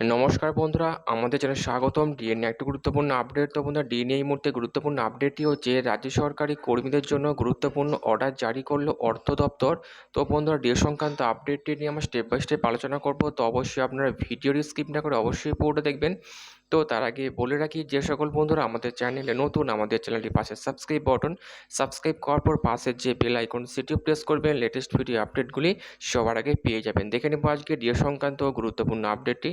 নমস্কার বন্ধুরা, আমাদের চ্যানেল স্বাগতম। ডিএনএ একটি গুরুত্বপূর্ণ আপডেট তো বন্ধুরা ডিএনএ এই মুহূর্তে গুরুত্বপূর্ণ আপডেটটি হচ্ছে, রাজ্য সরকারি কর্মীদের জন্য গুরুত্বপূর্ণ অর্ডার জারি করল অর্থ দপ্তর। তো বন্ধুরা ডিএ সংক্রান্ত আপডেটটি নিয়ে আমরা স্টেপ বাই স্টেপ আলোচনা করব। তো অবশ্যই আপনারা ভিডিওটি স্কিপ না করে অবশ্যই পুরোটা দেখবেন। তো তার আগে বলে রাখি, যে সকল বন্ধুরা আমাদের চ্যানেলে নতুন, আমাদের চ্যানেলটি পাশে সাবস্ক্রাইব বাটন সাবস্ক্রাইব করার পর পাশে যে বেল আইকন সেটিও প্রেস করবেন। লেটেস্ট ভিডিও আপডেটগুলি সবার আগে পেয়ে যাবেন। দেখে নেব আজকে ডিএ সংক্রান্ত গুরুত্বপূর্ণ আপডেটটি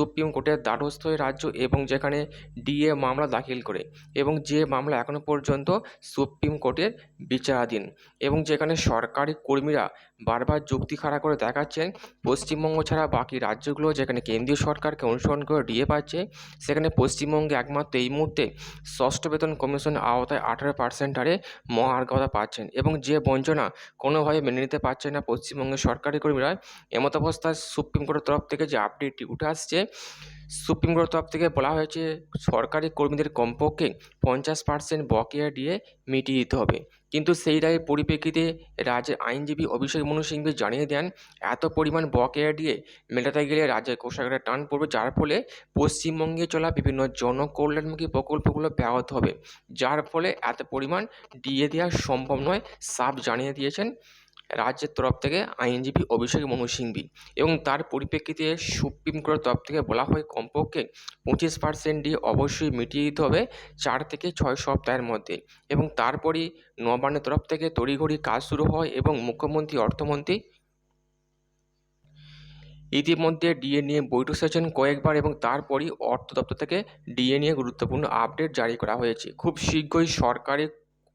সুপ্রিম কোর্টের দ্বারস্থ হয়ে রাজ্য এবং যেখানে ডিএ মামলা দাখিল করে এবং যে মামলা এখনও পর্যন্ত সুপ্রিম কোর্টের বিচারাধীন এবং যেখানে সরকারি কর্মীরা বারবার যুক্তি খাড়া করে দেখাচ্ছেন, পশ্চিমবঙ্গ ছাড়া বাকি রাজ্যগুলো যেখানে কেন্দ্রীয় সরকারকে অনুসরণ করে ডিএ পাচ্ছে, সেখানে পশ্চিমবঙ্গে একমাত্র এই মুহূর্তে ষষ্ঠ বেতন কমিশনের আওতায় আঠারো পার্সেন্ট হারে মহার্ঘতা পাচ্ছেন এবং যে বঞ্চনা কোনোভাবে মেনে নিতে পারছে না পশ্চিমবঙ্গের সরকারি কর্মীরা, এমত অবস্থায় সুপ্রিম কোর্টের তরফ থেকে যে আপডেটটি উঠে আসছে সুপ্রিম কোর্টের তরফ থেকে বলা হয়েছে, সরকারি কর্মীদের কমপক্ষে পঞ্চাশ পার্সেন্ট বকেয়া দিয়ে মিটিয়ে দিতে হবে। কিন্তু সেই রায়ের পরিপ্রেক্ষিতে রাজ্যের আইনজীবী অভিষেক মনু সিংভি জানিয়ে দেন, এত পরিমাণ বকেয়া দিয়ে মেটাতে গেলে রাজ্যের কোষাগারে টান পড়বে, যার ফলে পশ্চিমবঙ্গে চলা বিভিন্ন জনকল্যাণমুখী প্রকল্পগুলো ব্যাহত হবে। যার ফলে এত পরিমাণ দিয়ে দেওয়া সম্ভব নয়, সাফ জানিয়ে দিয়েছেন রাজ্যের তরফ থেকে আইনজীবী অভিষেক মনু সিংভি এবং তার পরিপ্রেক্ষিতে সুপ্রিম কোর্টের তরফ থেকে বলা হয়, কমপক্ষে পঁচিশ পার্সেন্ট দিয়ে অবশ্যই মিটিয়ে দিতে হবে চার থেকে ছয় সপ্তাহের মধ্যে এবং তারপরই নবান্নের তরফ থেকে তড়িঘড়ি কাজ শুরু হয় এবং মুখ্যমন্ত্রী, অর্থমন্ত্রী ইতিমধ্যে ডিএ নিয়ে বৈঠক সেছেন কয়েকবার এবং তারপরই অর্থ দপ্তর থেকে ডিএ নিয়ে গুরুত্বপূর্ণ আপডেট জারি করা হয়েছে। খুব শীঘ্রই সরকারি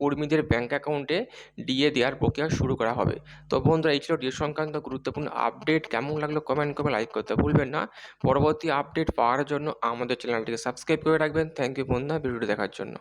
কর্মীদের ব্যাঙ্ক অ্যাকাউন্টে ডিএ দেওয়ার প্রক্রিয়া শুরু করা হবে। তো বন্ধুরা, এই ছিল ডিএ সংক্রান্ত গুরুত্বপূর্ণ আপডেট কেমন লাগল কমেন্ট করে লাইক করতে ভুলবেন না। পরবর্তী আপডেট পাওয়ার জন্য আমাদের চ্যানেলটিকে সাবস্ক্রাইব করে রাখবেন। থ্যাংক ইউ বন্ধুরা ভিডিওটি দেখার জন্য।